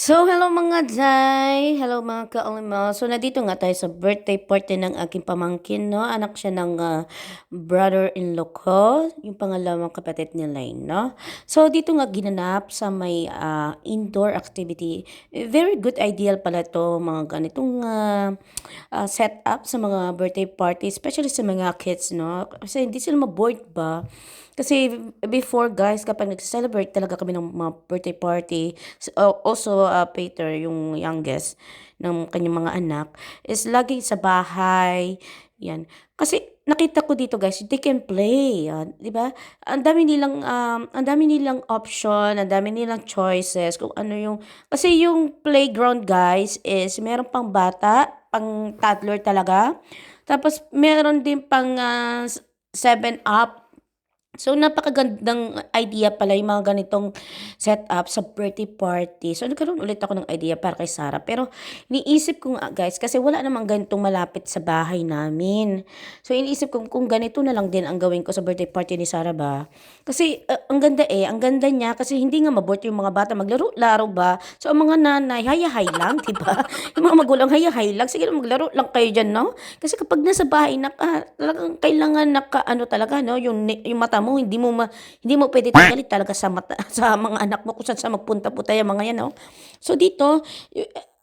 So, hello mga Day! Hello mga ka-alima. So, nandito nga tayo sa birthday party ng aking pamangkin, no? Anak siya ng ah, brother-in-law ko, yung pangalawang kapatid ni Lane, no? So, dito nga ginanap sa may ah, indoor activity. Very good ideal pala to mga ganitong ah, ah, setup sa mga birthday party, especially sa mga kids, no? Kasi hindi sila maboard ba? Kasi before guys, kapag nag-celebrate talaga kami ng mga birthday party, uh, also uh, Peter, yung youngest ng kanyang mga anak, is lagi sa bahay. Yan. Kasi nakita ko dito guys, they can play. Yan, di ba? Ang dami nilang, um, ang dami nilang option, ang dami nilang choices, kung ano yung, kasi yung playground guys is meron pang bata, pang toddler talaga. Tapos meron din pang uh, 7 up, So, napakagandang idea pala yung mga ganitong setup sa birthday party. So, nagkaroon ulit ako ng idea para kay Sarah. Pero, iniisip ko nga guys, kasi wala namang ganitong malapit sa bahay namin. So, iniisip ko kung ganito na lang din ang gawin ko sa birthday party ni Sarah ba. Kasi, uh, ang ganda eh, ang ganda niya. Kasi hindi nga mabot yung mga bata maglaro-laro ba. So, ang mga nanay, hayahay lang, di ba? yung mga magulang, hayahay lang. Sige, maglaro lang kayo dyan, no? Kasi kapag nasa bahay, naka, talagang kailangan naka, ano talaga, no? Yung, yung mata mo, hindi mo ma, hindi mo pwede tanggalin talaga sa mata, sa mga anak mo kung saan sa magpunta po tayo mga yan, no? So dito,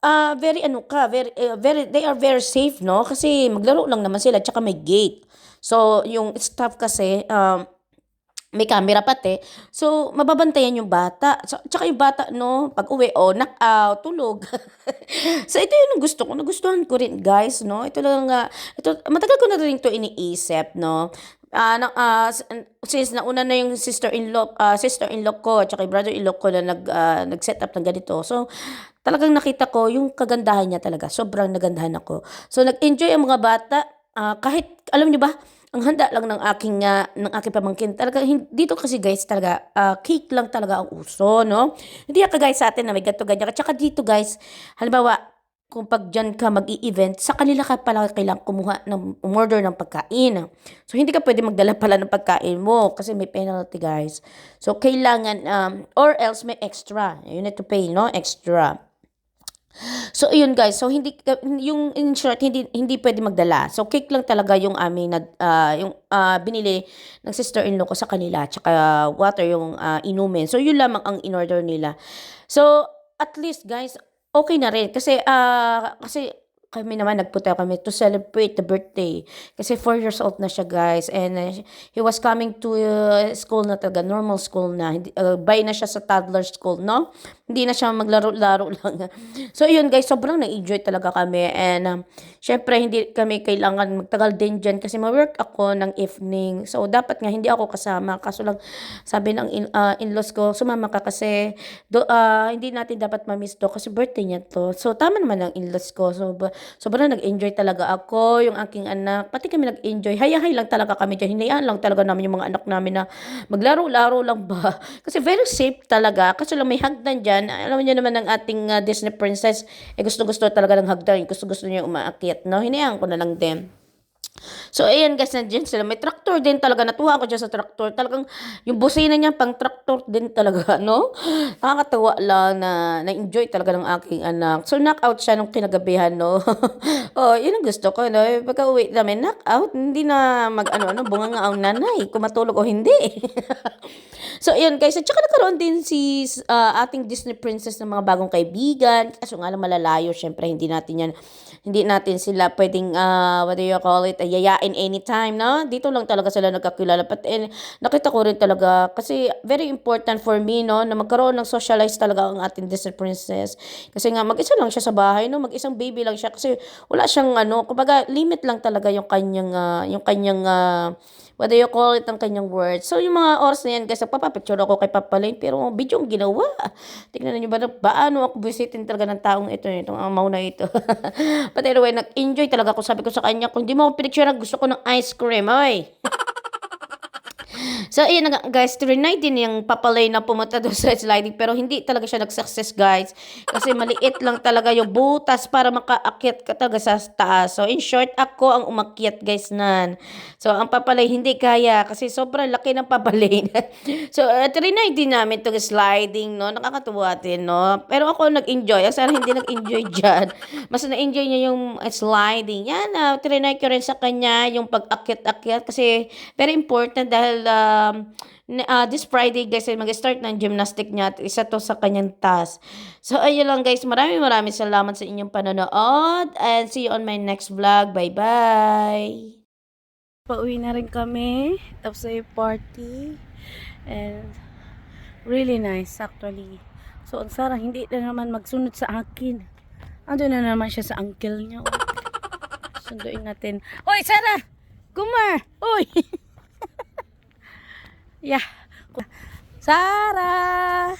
uh, very ano ka, very, uh, very, they are very safe, no? Kasi maglaro lang naman sila, tsaka may gate. So, yung staff kasi, um, may camera pati. So, mababantayan yung bata. So, tsaka yung bata, no, pag uwi, oh, knock out, tulog. so, ito yung gusto ko. Nagustuhan ko rin, guys, no. Ito lang, uh, ito, matagal ko na rin ito iniisip, no. Uh, na, uh, since nauna na yung sister-in-law, uh, sister-in-law ko, at yung brother-in-law ko na nag, uh, nag-set up ng ganito. So, talagang nakita ko yung kagandahan niya talaga. Sobrang nagandahan ako. So, nag-enjoy ang mga bata. Uh, kahit, alam niyo ba, ang handa lang ng aking uh, ng aking pamangkin talaga dito kasi guys talaga uh, cake lang talaga ang uso no hindi ka guys sa atin na may ganto ganyan at saka dito guys halimbawa kung pag dyan ka mag-i-event, sa kanila ka pala kailangan kumuha ng umorder ng pagkain. So, hindi ka pwede magdala pala ng pagkain mo kasi may penalty, guys. So, kailangan, um, or else may extra. You need to pay, no? Extra. So, ayun guys. So, hindi, yung in short, hindi, hindi pwede magdala. So, cake lang talaga yung aming, nag, uh, yung uh, binili ng sister-in-law ko sa kanila. Tsaka water yung uh, inumin. So, yun lamang ang in-order nila. So, at least guys, okay na rin. Kasi, uh, kasi kami naman nagpunta kami to celebrate the birthday. Kasi 4 years old na siya guys. And uh, he was coming to uh, school na talaga, normal school na. Hindi, uh, by na siya sa toddler school, no? Hindi na siya maglaro-laro lang. so yun guys, sobrang na-enjoy talaga kami. And um, syempre hindi kami kailangan magtagal din dyan kasi ma-work ako ng evening. So dapat nga hindi ako kasama. Kaso lang sabi ng in, uh, in-laws ko, sumama ka kasi do, uh, hindi natin dapat ma-miss to kasi birthday niya to. So tama naman ang in-laws ko. So sobrang nag-enjoy talaga ako, yung aking anak. Pati kami nag-enjoy. Hayahay lang talaga kami dyan. Hinayaan lang talaga namin yung mga anak namin na maglaro-laro lang ba. Kasi very safe talaga. Kasi lang may hagdan dyan yan. Alam niyo naman ng ating uh, Disney princess, eh gusto-gusto talaga ng hagdan. Gusto-gusto niya umaakyat, no? Hinayaan ko na lang din. So, ayan guys, nandiyan sila. May tractor din talaga. Natuwa ako dyan sa tractor. Talagang, yung busina niya, pang tractor din talaga, no? Nakakatawa lang na na-enjoy talaga ng aking anak. So, knock out siya nung kinagabihan, no? oh, yun ang gusto ko, no? Pagka uwi namin, knock out. Hindi na mag, ano, ano, bunga nga ang nanay. Kung matulog o hindi. so, ayan guys. At saka nagkaroon din si uh, ating Disney princess ng mga bagong kaibigan. Kaso nga lang malalayo. Siyempre, hindi natin yan, hindi natin sila pwedeng, uh, what do you call it, yayain anytime, no? Dito lang talaga sila nagkakilala. But eh, nakita ko rin talaga, kasi very important for me, no, na magkaroon ng socialize talaga ang ating Disney princess. Kasi nga, mag-isa lang siya sa bahay, no? Mag-isang baby lang siya. Kasi wala siyang, ano, kumbaga, limit lang talaga yung kanyang, uh, yung kanyang, uh, what do you call it, ang kanyang words. So, yung mga oras na yan, guys, nagpapapicture ako kay Papa Lane, pero video ang ginawa. Tingnan niyo ba, paano ako visitin talaga ng taong ito, itong amaw na ito. But anyway, nag-enjoy talaga ako. Sabi ko sa kanya, kung di mo ako pinicture, gusto ko ng ice cream, oy. So, ayun na guys, trinay din yung papalay na pumunta doon sa sliding pero hindi talaga siya nag-success, guys. Kasi maliit lang talaga yung butas para makaakyat ka talaga sa taas. So, in short, ako ang umakyat, guys, nan. So, ang papalay hindi kaya kasi sobrang laki ng papalay. so, uh, trinay din namin itong sliding, no? Nakakatuwa din, no? Pero ako nag-enjoy. Sana hindi nag-enjoy dyan. Mas na-enjoy niya yung uh, sliding. Yan, uh, trinay ko rin sa kanya yung pag-akyat-akyat kasi very important dahil um, uh, this Friday guys ay mag-start ng gymnastic niya at isa to sa kanyang task. So ayun lang guys, maraming maraming salamat sa inyong panonood and see you on my next vlog. Bye-bye! Pauwi na rin kami. Tapos ay party. And really nice actually. So, ang Sarah hindi na naman magsunod sa akin. Ando na naman siya sa uncle niya. Sunduin natin. Hoy, Sarah! Kumar! 야 사랑